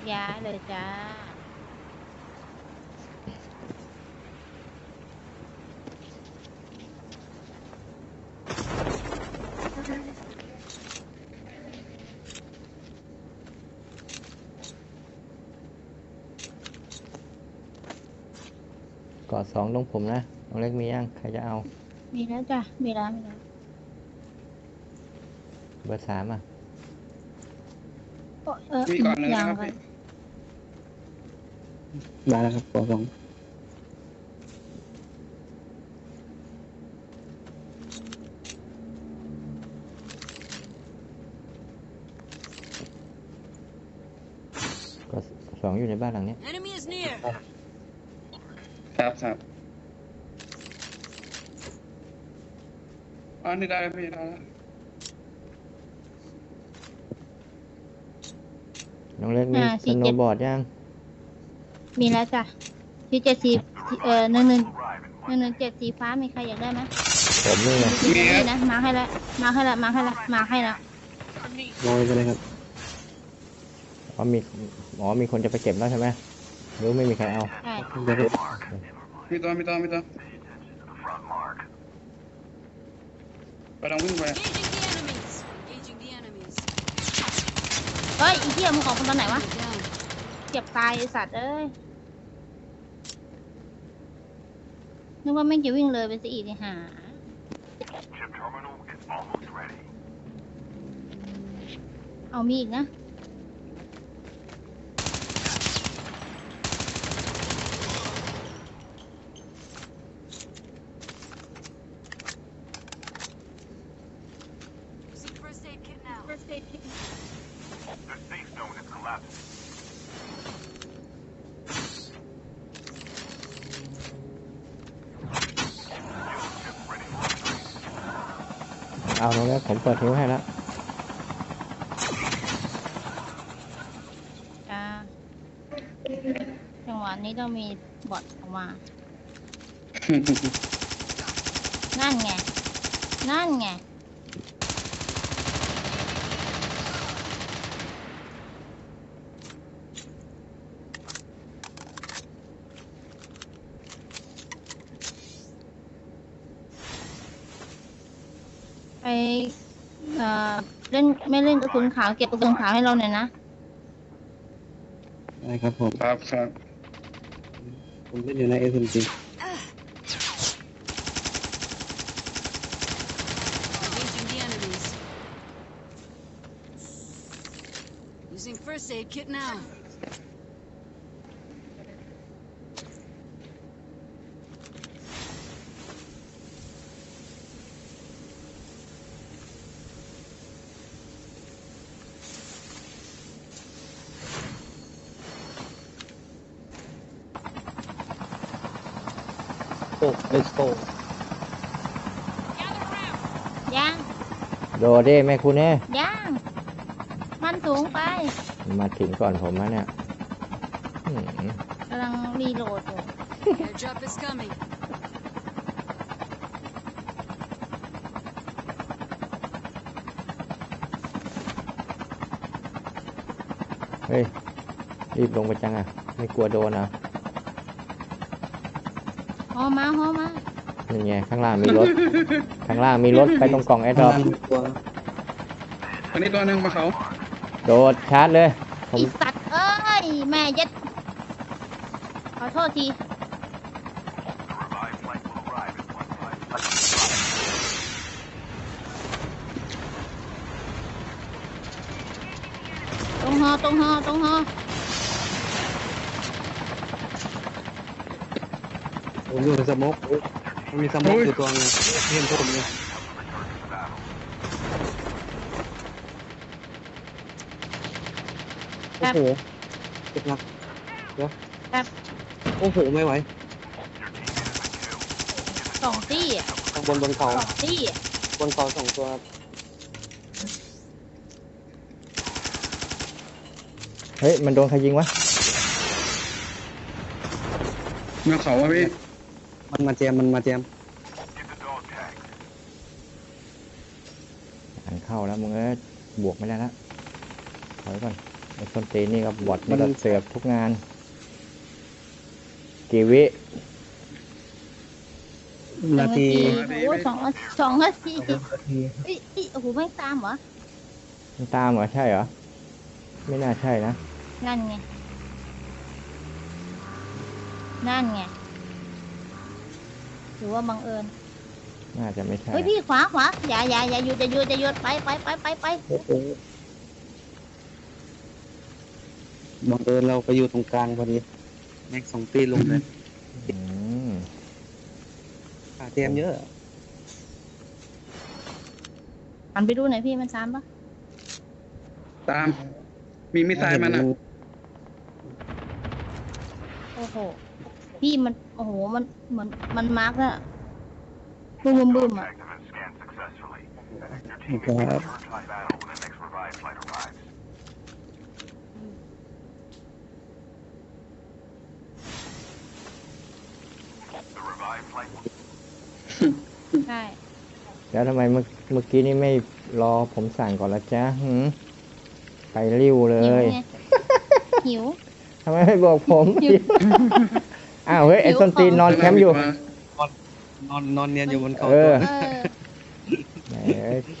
กย้ายเลยจ้าเกาะสองตรงผมนะน้องเล็กมียังใครจะเอา มีแล้วจ้ะ มีแล้วมีแล้วเบอร์สามอะโอ้ เออมีก่อนหนึ่งยันะงครับก่อนพี่ได้แล้วครับปสองเกาะสองอยู่ในบ้านหลังเนี้ย Enemy is near. ครับครับอ๋อนี่ได้แล้วพี่ได้แล้ว น้องเล็กมีอ่าสสี่โนเจ็ดว์บอร์ดยังมีมีแล้วจ้ะที่เจ็ดสีเอ่อหนึ่งหนึ่งหนึ่งหนึ่งเจ็ดสีฟ้ามีใครอยากได้ไหมผมนี่ไงมีนี่นะมาให้แล้วมาให้แล้วมาให้แล้วมาให้แล้วลอยไปเลยครับอ๋อมีอ๋อมีคนจะไปเก็บแล้วใช่ไหมหรือไม่มีใครเอาใช่เดี๋ยวมีตัวมีตัวมีตัวไปลองวิ่งไป Engaging the enemies. Engaging the enemies. เฮ้ยไอีเหี้ยมึงออกมาตอนไหนวะเจ็บตายไอสัตว์เอ้ย นึกว่าไม่งจะวิ่งเลยไปซะอีกไอ้ห่า Chip terminal is almost ready. เอามีอีกนะ Using first aid kit now. The safe zone is collapsing. เอาน้องเล็กผมเปิดทิ้วให้แล้วจ้าจังหวะนี้ต้องมีบอทออกมา นั่นไง นั่นไง ไป เอ่อเล่นไม่เล่นกระสุนขาวเก็บกระสุนขาวให้เราหน่อยนะได้ครับผม ครับครับผมเล่นอยู่ในเอสเอ็มจี Engaging the enemies. Using first aid kit now. โอ้เล สโตย่างโดดดิแม่คุณเน่ย่างมันสูงไปมาถึงก่อนผมนะเนี่ยอืมกำลังรีโหลดอยู่ Airdrop is coming. เฮ้ย รีบลงไปจังอะ ไม่กลัวโดนอะ หอมาหอมานี่ไงข้างล่างมีรถ ข้างล่างมีรถไปตรงกล่องแอร์ดรอปตัวอันนี้ตัวหนึ่งมาเขาโดดชาร์จเลย ผมอีสัตว์เอ้ย แม่ยัดขอโทษที The revived flight will arrive in one five. ตรงหอตรงหอตรงหอ ผมอยู่ในสโมกมันมีสโมกอยู่ตัวนึงเห็นผมเนี่ยครัโอ้บโหเจ็บหนักเดี๋ยวครับโอ้โหไม่ไหวสองตี้อะข้างบนบนเขาสองตี้อะบนเขาสองตัวเฮ้ย มันโดนใครยิงวะมาเขาอะพี่ มันมาแจมมันมาแจม Get the dog tag. อ่านเข้าแล้วมึงเอ้ยบวกไม่ได้ละถอยก่อนโอไอ้คนตีนนี่ก็บอดนี่ก็เสือกทุกงานกีวินาทีโอ้โหสองสองนาทีนาทีเอ้ยเอ้ยโอ้โหไม่ตามเหรอมันตามเหรอใช่เหรอ ไม่น่าใช่นะ นั่นไง นั่นไงห รือว่าบังเอิญน่าจะไม่ใช่เฮ้ยพี่ขวาขวาอย่าอย่าอย่าหยุดอย่าหยุดอย่าหยุดไปไปไปไปไปโอ้โหบังเอิญเราไปอยู่ตรงกลางพอดีแม็กสองตีลงเลยอืมขาเตรียมเยอะหันไปดูหน่อยพี่มันซ้ำปะตาม มีมิสไซล์มันอะ โอ้โหพี่มันโอ้โห มันเหมือนมันมาร์กอะบึ้มบึ้มบึ้มอะ Active and scanned successfully. Your ค team รั can บ return to the battle when the next revived flight arrives. The revived flight will ใช่ แล้วทำไมเมื่อเมื่อกี้นี่ไม่รอผมสั่งก่อนละจ๊ะหืมไปริ้วเลหิวย ไงหิว ทำไมไม่บอกผมหิว อ้าวเฮ้ยไอ้หิวส้นตีนของนอนแคมป์อยู่ นอนนอนเนียนอยู่บนเขาเออ เออแหม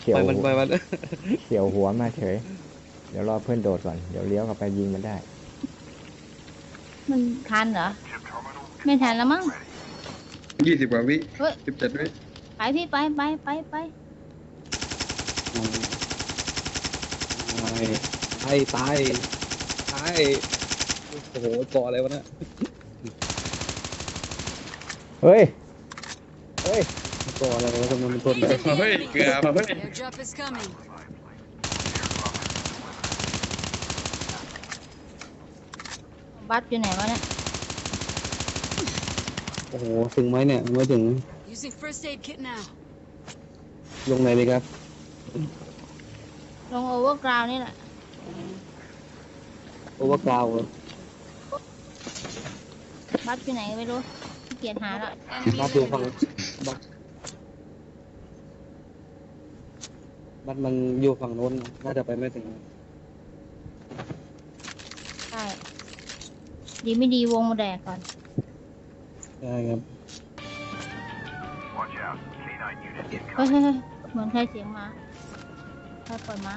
เฉียวไปมันไปมันเฉียวหัวมาเฉย เดี๋ยวรอเพื่อนโดดก่อน เดี๋ยวเลี้ยวกลับไปยิงมันได้ มันทันเหรอ ship terminal ไม่ทันแล้วมั้ง ยี่สิบกว่าวิเฮ้ย สิบเจ็ดวิไปพี่ไปไปไปไปตายตายตายโอ้โหเกาะอะไรวะเนี่ย เฮ้ย เฮ้ยเกาะอะไรวะทำไมมันทน Engaging the เฮ้ย enemies. เกือบเฮ้ย Airdrop is coming. บัสอยู่ไหนวะเนี่ยโอ้โห ถึงไหมเนี่ยไม่ถึง Using first aid kit now. ลงไหนดีครับ ลงโอเวอร์กราวนี่แหละโอเวอร์กราวด์บัสอยู่ไหนไม่รู้ขี้ เกียจหาละ Enemy บัตรอยู่ฝั่ง eliminated. บัตรบัตรมันอยู่ฝั่งโน้นน่าจะไปไม่ถึงใช่ดีไม่ดีวงมาแดกก่อนใช่ครับ Watch out. K9 unit เฮ้ย incoming. เฮ้ยเฮ้ยเหมือนใครเสียงมาใครปล่อยมา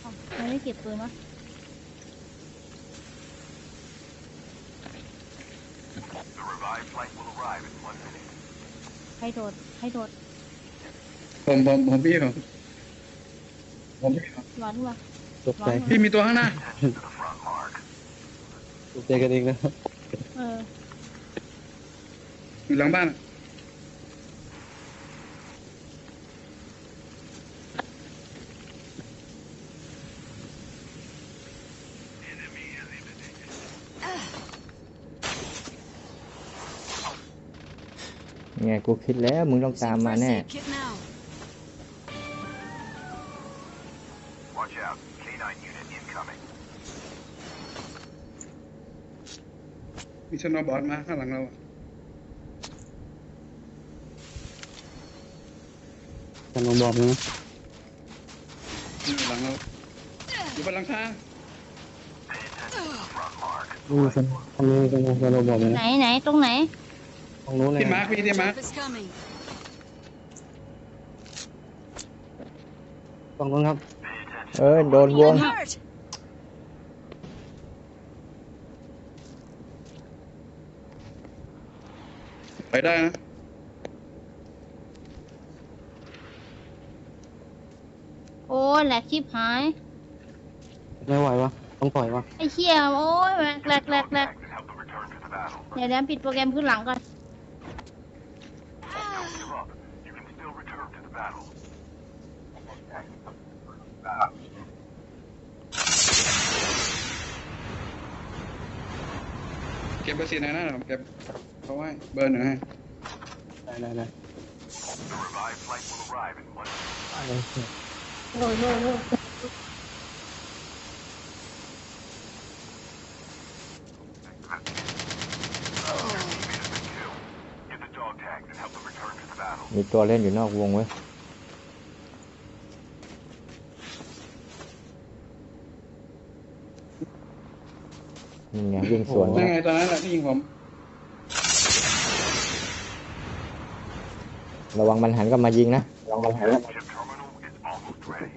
เอ้าไม่ได้เก็บปืนวะ ใครโดดใครโดดผมผมผมพี่ผมผมพี่ผมร้อนวะตกใจพี่มีตัวข้างหน้า Attention to the front mark. ตกใจกันเองนะเอออยู่หลังบ้าน กูคิดแล้ว มึงต้องตาม Using มา first แน่ aid kit now. Watch out. K9 unit incoming. มีชนบอดมาข้างหลังเราอะท่านลองบอกนะอยู่หลังเรา อยู่บนหลังคานี่มันทางนี้ตรงนี้ท่านลองบอกเลยไหนนะไหนตรงไหน ตรงนู้นเลยที่มาร์คพี่ที่มาร์ค Airdrop is coming. ตรงนู้นครับ เออโดนวง I'm hurt. ไปได้นะ โอ้ยแหลกชิบหาย ไม่ไหววะต้องถอยวะไอ้เชี่ยโอ้ยแหลกแหลกแหลกแหลก Contact and help them return to the battle. เดี๋ยวเดี๋ยวปิดโปรแกรมขึ้นหลังก่อน เก็บเบอร์สี่หน่อยนะเก็บเขาไว้เบอร์หนึ่งให้ได้ได้ได้นี่มีตัวเล่นอยู่นอกวงเว้ย งวิ่งสวนนั่มานไงตอนนั้นแหละที่ยิงผม ระวังมันหันกลับมายิงนะระวังมันหันกลับมา Chip terminal is almost ready.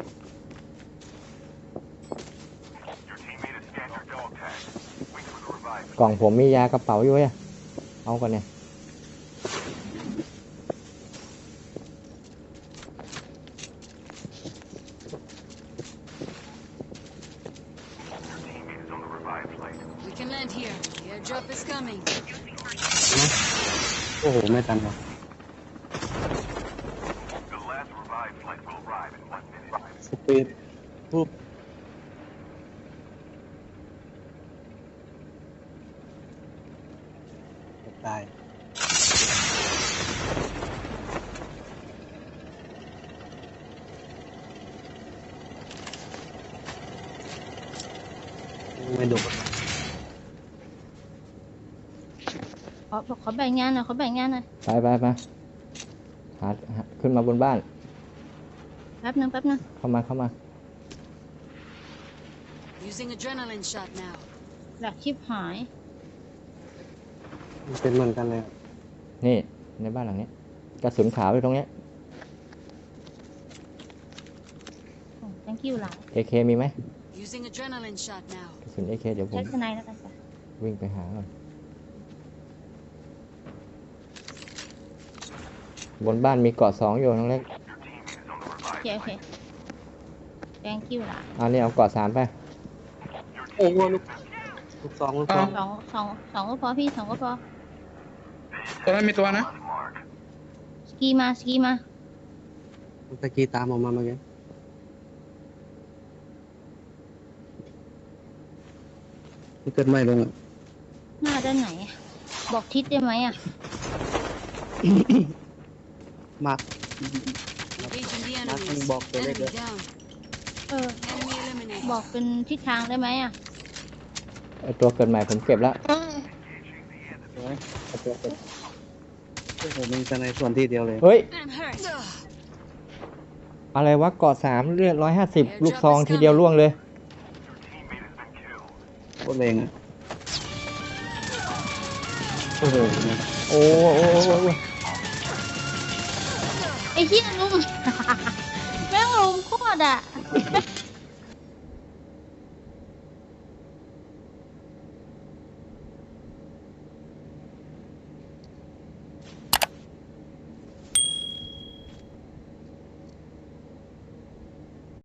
Your teammate has scanned your dog tag. Wait for the revive. กล่องผมมียากระเป๋าอยู่อะเอาก่อนเนี่ย We can land here. The airdrop is coming. โอ้โห ไม่ทันว่ะ The last revive flight will arrive in one minute. สปีดปุ๊บตายไม่ดุ ข อขอแบ่งงานหน่อยขอแบ่งงานหน่อยไปไปไปหาหาขึ้นมาบนบ้าน แป๊บนึงแป๊บนึงเข้ามาเข้ามา Using adrenaline shot now. หลักชิบหายมันเป็นเหมือนกันเลยนี่ในบ้านหลังนี้กระสุนขาวอยู่ตรงเนี้ย โอ้ thank you หลาย AK มีไหม Using adrenaline shot now. กระสุน AK เดี๋ยวผมใช้ทนายแล้วกันจ้ะ วิ่งไปหาก่อน บนบ้านมีเกาะสองอยู่น้องเล็ก Your teammate is on the revive โอเคโอเค thank you หลายเอานี่เอาเกาะสามไปโอ้โหลูกลูกสองลูกสองสองสองสองก็พอพี่สองก็พอตอนนั้นมีตัวนะ mark. สกีมาสกีมาตะกี้ตามออกมาเมื่อกี้ที่เกิดไม่ลงอะหน้าด้านไหนอะบอกทิศได้ไหมอะ มาก Engaging the Nothing enemies. box Enemy related. down. เออ Enemy eliminated. บอกเป็นทิศทางได้ไหมอะไอตัวเกิดใหม่ผมเก็บแล้วโอ้โหมีแต่ในส่วนที่เดียวเลย เฮ้ย I'm hurt. อะไรวะเกาะสามเลือดร้อยห้าสิบลูกซองทีเดียวล่วงเลย Your teammate has been killed. โคตรแรงอะโอ้โหโอ้โอ้โอ้โอ้โอ้ ไอ้เหี้ยลุงแม่งลุงโคตรอะ